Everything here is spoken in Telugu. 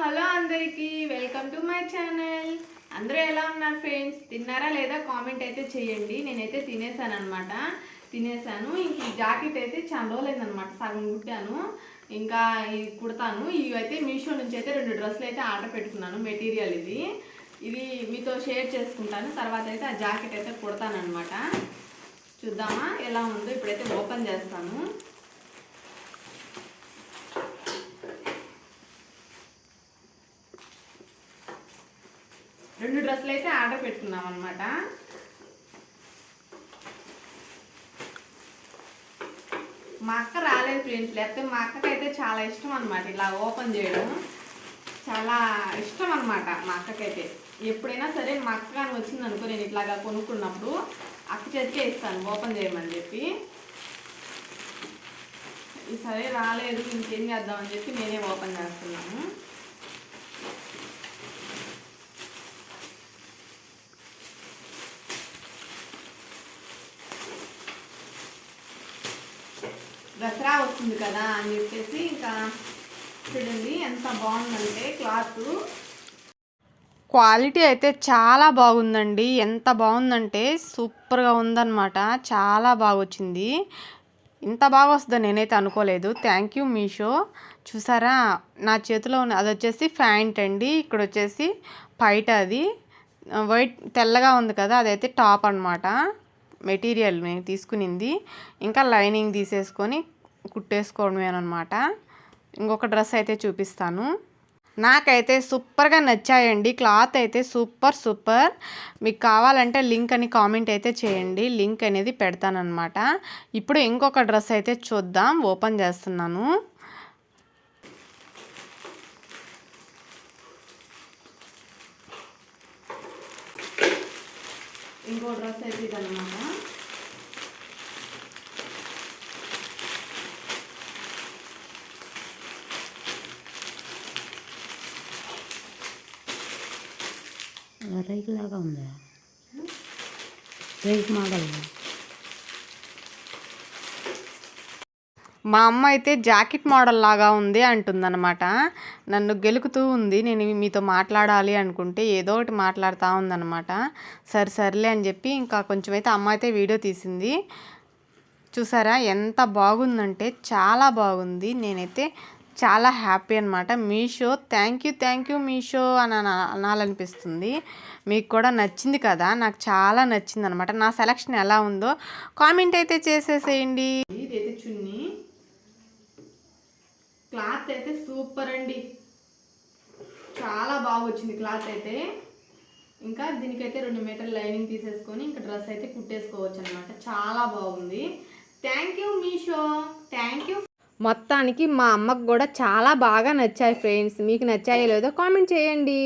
హలో అందరికీ వెల్కమ్ టు మై ఛానల్. అందరూ ఎలా ఉన్నారు ఫ్రెండ్స్? తిన్నారా లేదా? కామెంట్ అయితే చేయండి. నేనైతే తినేసాను అనమాట తినేసాను. ఇంక ఈ జాకెట్ అయితే చాలా రోజులైందనమాట సగం కుట్టాను. ఇంకా ఇది కుడతాను. ఇవి అయితే మీషో నుంచి అయితే రెండు డ్రెస్సులు అయితే ఆర్డర్ పెట్టుకున్నాను. మెటీరియల్ ఇది. ఇది మీతో షేర్ చేసుకుంటాను. తర్వాత అయితే ఆ జాకెట్ అయితే కుడతాను అనమాట చూద్దామా? ఎలా ఉందో ఇప్పుడైతే ఓపెన్ చేస్తాను. రెండు డ్రెస్సులు అయితే ఆర్డర్ పెట్టుకున్నాం అనమాట మా అక్క రాలేదు ఫ్రెండ్స్ లేకపోతే మా అక్కకైతే చాలా ఇష్టం అనమాట ఇలా ఓపెన్ చేయడం. చాలా ఇష్టం అనమాట మా అక్కకైతే ఎప్పుడైనా సరే మా అక్క కానీ వచ్చింది అనుకో నేను ఇట్లాగా కొనుక్కున్నప్పుడు అక్క చేతికే ఇస్తాను ఓపెన్ చేయమని చెప్పి. ఈసారి రాలేదు ఇంకేం చేద్దామని చెప్పి నేనే ఓపెన్ చేస్తున్నాను. దసరా వస్తుంది కదా అని చెప్పేసి ఇంకా చూడండి ఎంత బాగుందంటే క్లాత్. క్వాలిటీ అయితే చాలా బాగుందండి. ఎంత బాగుందంటే సూపర్గా ఉందన్నమాట. చాలా బాగా వచ్చింది ఇంత బాగా వస్తుందని నేనైతే అనుకోలేదు. Thank you Meesho. చూసారా? నా చేతిలో ఉన్న అది వచ్చేసి ఫ్యాంట్ అండి. ఇక్కడ వచ్చేసి పైట అది. వైట్ తెల్లగా ఉంది కదా అదైతే టాప్ అనమాట మెటీరియల్ నేను తీసుకునింది. ఇంకా లైనింగ్ తీసేసుకొని కుట్టేసుకోవడమే అనమాట. ఇంకొక డ్రెస్ అయితే చూపిస్తాను. నాకైతే సూపర్గా నచ్చాయండి. క్లాత్ అయితే సూపర్ సూపర్. మీకు కావాలంటే లింక్ అని కామెంట్ అయితే చేయండి. లింక్ అనేది పెడతానమాట ఇప్పుడు ఇంకొక డ్రెస్ అయితే చూద్దాం. ఓపెన్ చేస్తున్నాను. ఇంకో డ్రెస్ అయితే ఇదన్నమాట రైక్ లాగా ఉందా రైక్ మోడల్ మా అమ్మ అయితే జాకెట్ మోడల్ లాగా ఉంది అంటుందన్నమాట. నన్ను గెలుకుతూ ఉంది నేను మీతో మాట్లాడాలి అనుకుంటే ఏదో ఒకటి మాట్లాడుతూ ఉందన్నమాట. సరే సర్లే అని చెప్పి ఇంకా కొంచెం అయితే అమ్మ అయితే వీడియో తీసింది. చూసారా ఎంత బాగుందంటే చాలా బాగుంది. నేనైతే చాలా హ్యాపీ అనమాట Meesho thank you thank you Meesho అని అనాలనిపిస్తుంది. మీకు కూడా నచ్చింది కదా నాకు చాలా నచ్చింది అనమాట నా సెలక్షన్ ఎలా ఉందో కామెంట్ అయితే చేసేసేయండి. ఇదైతే చున్నీ. క్లాత్ అయితే సూపర్ అండి. చాలా బాగా వచ్చింది క్లాత్ అయితే. ఇంకా దీనికైతే రెండు మీటర్ లైనింగ్ తీసేసుకొని ఇంకా డ్రెస్ అయితే కుట్టేసుకోవచ్చు అనమాట చాలా బాగుంది. Thank you Meesho. Thank you. మొత్తానికి మా అమ్మకు కూడా చాలా బాగా నచ్చాయి ఫ్రెండ్స్. మీకు నచ్చాయో లేదో కామెంట్ చేయండి.